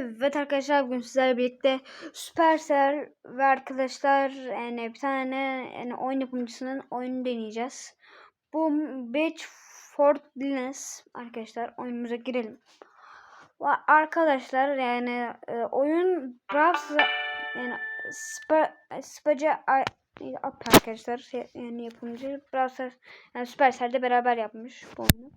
Evet arkadaşlar bugün sizlerle birlikte Supercell ve arkadaşlar yani bir tane yani oyun yapımcısının oyunu deneyeceğiz. Bu Beach Fort arkadaşlar oyunumuza girelim. Arkadaşlar yani e, oyun Brawl yani Spa, Spaca arkadaşlar yani yapımcı Brawl yani Supercell'de beraber yapmış bu oyunu.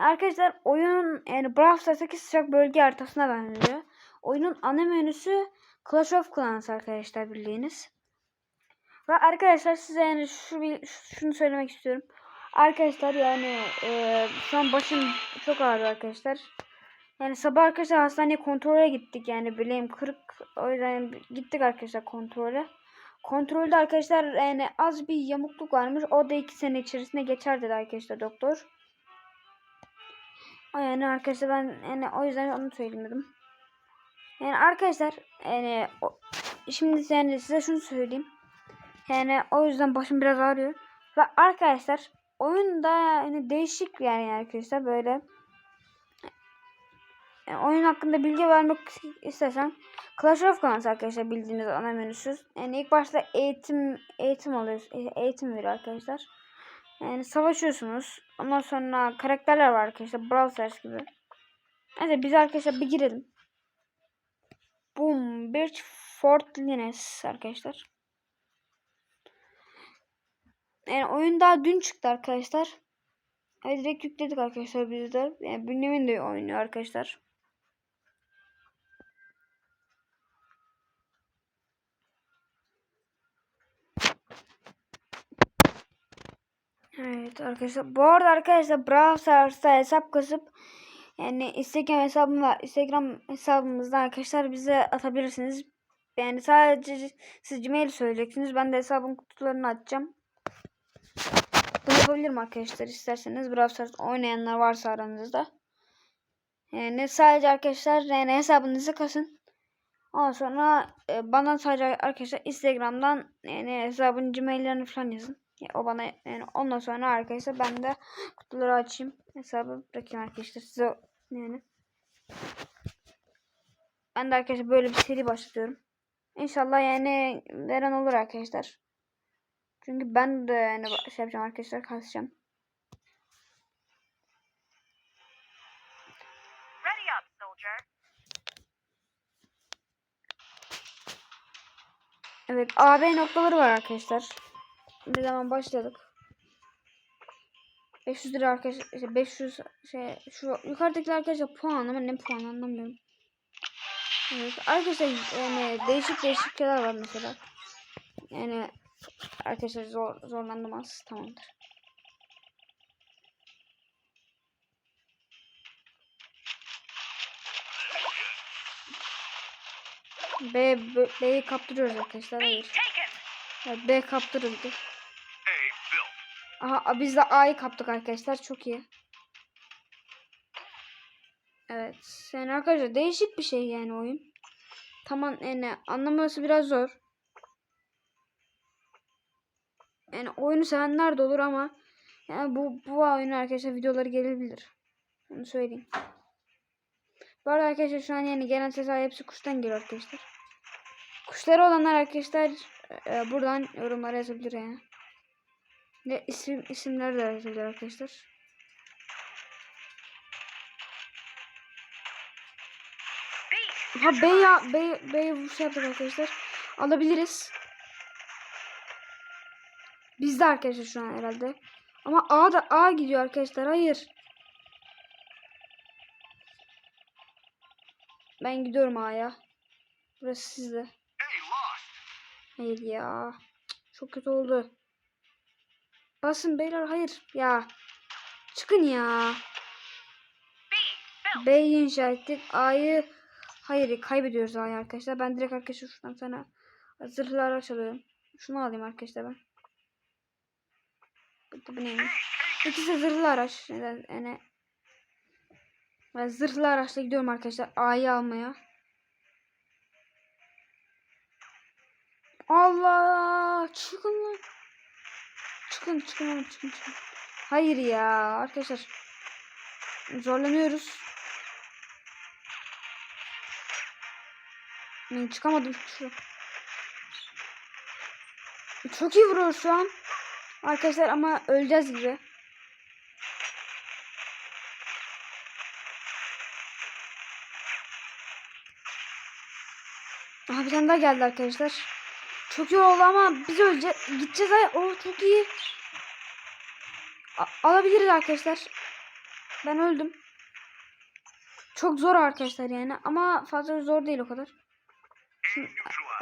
Arkadaşlar oyun yani Brawl Stars'taki sıcak bölge haritasına benziyor. Oyunun ana menüsü Clash of Clans arkadaşlar bildiğiniz. Ve arkadaşlar size yani şu bir, şunu söylemek istiyorum. Arkadaşlar yani e, şu an başım çok ağrıyor arkadaşlar. Yani sabah arkadaşlar hastaneye kontrole gittik yani bileğim kırık. O yüzden gittik arkadaşlar kontrole. Kontrolde arkadaşlar yani az bir yamukluk varmış. O da iki sene içerisinde geçer dedi arkadaşlar doktor. Yani arkadaşlar ben yani o yüzden onu söylemedim. Yani arkadaşlar yani o, şimdi yani size şunu söyleyeyim. Yani o yüzden başım biraz ağrıyor. Ve arkadaşlar oyunda yani değişik yani arkadaşlar böyle yani oyun hakkında bilgi vermek istesem Clash of Clans arkadaşlar bildiğiniz ana menüsü. Yani ilk başta eğitim eğitim alıyoruz. Eğitim veriyor arkadaşlar. Yani savaşıyorsunuz. Ondan sonra karakterler var arkadaşlar. Brawl Stars gibi. Neyse biz arkadaşlar bir girelim. Boom. Birch Fort Linus arkadaşlar. Yani oyun daha dün çıktı arkadaşlar. Yani direkt yükledik arkadaşlar biz de. Yani Bünyamin de oynuyor arkadaşlar. Evet arkadaşlar. Bu arada arkadaşlar Brawl Stars'ta hesap kasıp yani Instagram hesabım. Instagram hesabımızda arkadaşlar bize atabilirsiniz. Yani sadece siz Gmail söyleyeceksiniz. Ben de hesabın kutularını açacağım. Bunu yapabilirim arkadaşlar isterseniz. Brawl Stars oynayanlar varsa aranızda. Yani sadece arkadaşlar yani hesabınızı kasın. Ondan sonra e, bana sadece arkadaşlar Instagram'dan yani hesabın Gmail'lerini falan yazın. O bana yani ondan sonra arkadaşlar ben de kutuları açayım. Hesabı bırakayım arkadaşlar size yani. Ben de arkadaşlar böyle bir seri başlatıyorum. İnşallah yani veren olur arkadaşlar. Çünkü ben de yani şey yapacağım arkadaşlar kasacağım. Evet AB noktaları var arkadaşlar. Ne zaman başladık? 500 lira arkadaşlar 500 şey şu yukarıdaki arkadaşlar puan ama ne puan anlamıyorum. Evet arkadaşlar yani değişik değişik şeyler var mesela. Yani arkadaşlar zor zorlandım az tamamdır. B, B B'yi kaptırıyoruz arkadaşlar. Hayır. Evet, B kaptırıldı. Aha biz de A'yı kaptık arkadaşlar. Çok iyi. Evet. Yani arkadaşlar değişik bir şey yani oyun. Tamam yani anlaması biraz zor. Yani oyunu sevenler de olur ama yani bu bu oyun arkadaşlar videoları gelebilir. Onu söyleyeyim. Bu arada arkadaşlar şu an yani gelen sesler hepsi kuştan geliyor arkadaşlar. Kuşları olanlar arkadaşlar e, buradan yorumlara yazabilir yani. Ve isim isimleri de yazabilir arkadaşlar. Ha B ya B B şey yaptık arkadaşlar. Alabiliriz. Bizde arkadaşlar şu an herhalde. Ama A da A gidiyor arkadaşlar. Hayır. Ben gidiyorum A'ya. Burası sizde. Hayır ya. Çok kötü oldu. Basın beyler hayır ya. Çıkın ya. B'yi inşa ettik. A'yı hayır kaybediyoruz A'yı arkadaşlar. Ben direkt arkadaşlar şuradan sana zırhlı araç alıyorum. Şunu alayım arkadaşlar ben. Bu, bu neymiş? İkisi zırhlı araç. Neden? Yani ben zırhlı araçla gidiyorum arkadaşlar A'yı almaya. Allah çıkın lan. Çıkın çıkın oğlum çıkın çıkın. Hayır ya arkadaşlar. Zorlanıyoruz. Ben çıkamadım şu. Çok iyi vuruyor şu an. Arkadaşlar ama öleceğiz gibi. Aha bir tane daha geldi arkadaşlar. Çok iyi oldu ama biz öleceğiz. Gideceğiz ay. Oo çok iyi. A- alabiliriz arkadaşlar. Ben öldüm. Çok zor arkadaşlar yani ama fazla zor değil o kadar. Şimdi,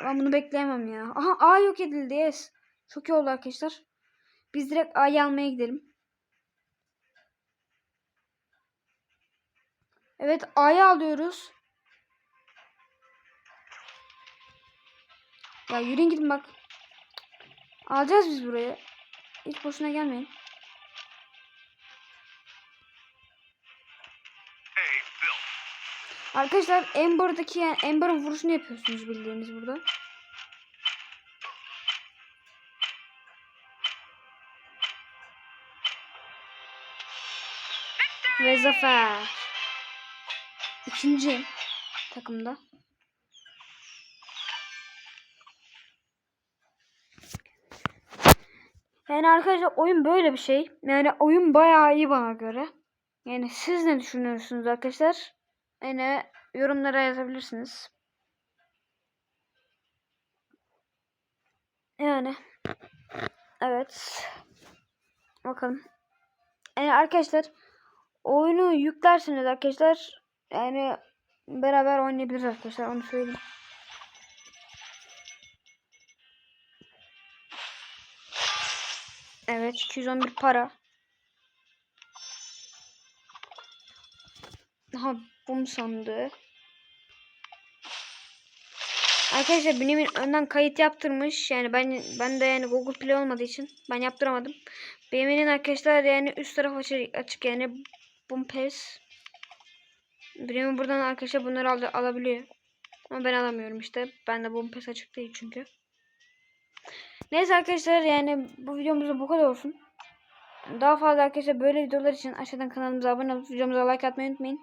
ben bunu bekleyemem ya. Aha A yok edildi yes. Çok iyi oldu arkadaşlar. Biz direkt A'yı almaya gidelim. Evet A'yı alıyoruz. Ya yürüyün gidin bak. Alacağız biz burayı. Hiç boşuna gelmeyin. Arkadaşlar Ember'daki yani Ember'ın vuruşunu yapıyorsunuz bildiğiniz burada. Ve zafer. İkinci takımda. Yani arkadaşlar oyun böyle bir şey. Yani oyun bayağı iyi bana göre. Yani siz ne düşünüyorsunuz arkadaşlar? Yani yorumlara yazabilirsiniz. Yani evet. Bakalım. Yani arkadaşlar oyunu yüklerseniz arkadaşlar yani beraber oynayabiliriz arkadaşlar onu söyleyeyim. Evet 211 para. Aha bum sandığı. Arkadaşlar Bünyamin önden kayıt yaptırmış. Yani ben ben de yani Google Play olmadığı için ben yaptıramadım. Bünyamin'in arkadaşlar yani üst taraf açık, açık yani Bum Pass. Bünyamin buradan arkadaşlar bunları al alabiliyor. Ama ben alamıyorum işte. Ben de Bum Pass açık değil çünkü. Neyse arkadaşlar yani bu videomuzda bu kadar olsun. Daha fazla arkadaşlar böyle videolar için aşağıdan kanalımıza abone olup videomuza like atmayı unutmayın.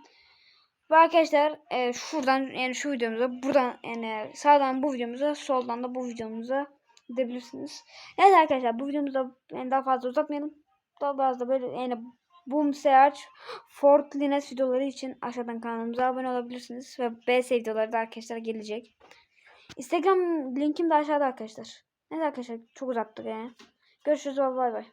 Ve arkadaşlar e, şuradan yani şu videomuza buradan yani sağdan bu videomuza soldan da bu videomuza gidebilirsiniz. Neyse arkadaşlar bu videomuzda yani daha fazla uzatmayalım. Daha fazla böyle yani Boom Search Fort Linux videoları için aşağıdan kanalımıza abone olabilirsiniz. Ve BS videoları da arkadaşlar gelecek. Instagram linkim de aşağıda arkadaşlar. Neyse arkadaşlar çok uzattık yani. Görüşürüz bay bay.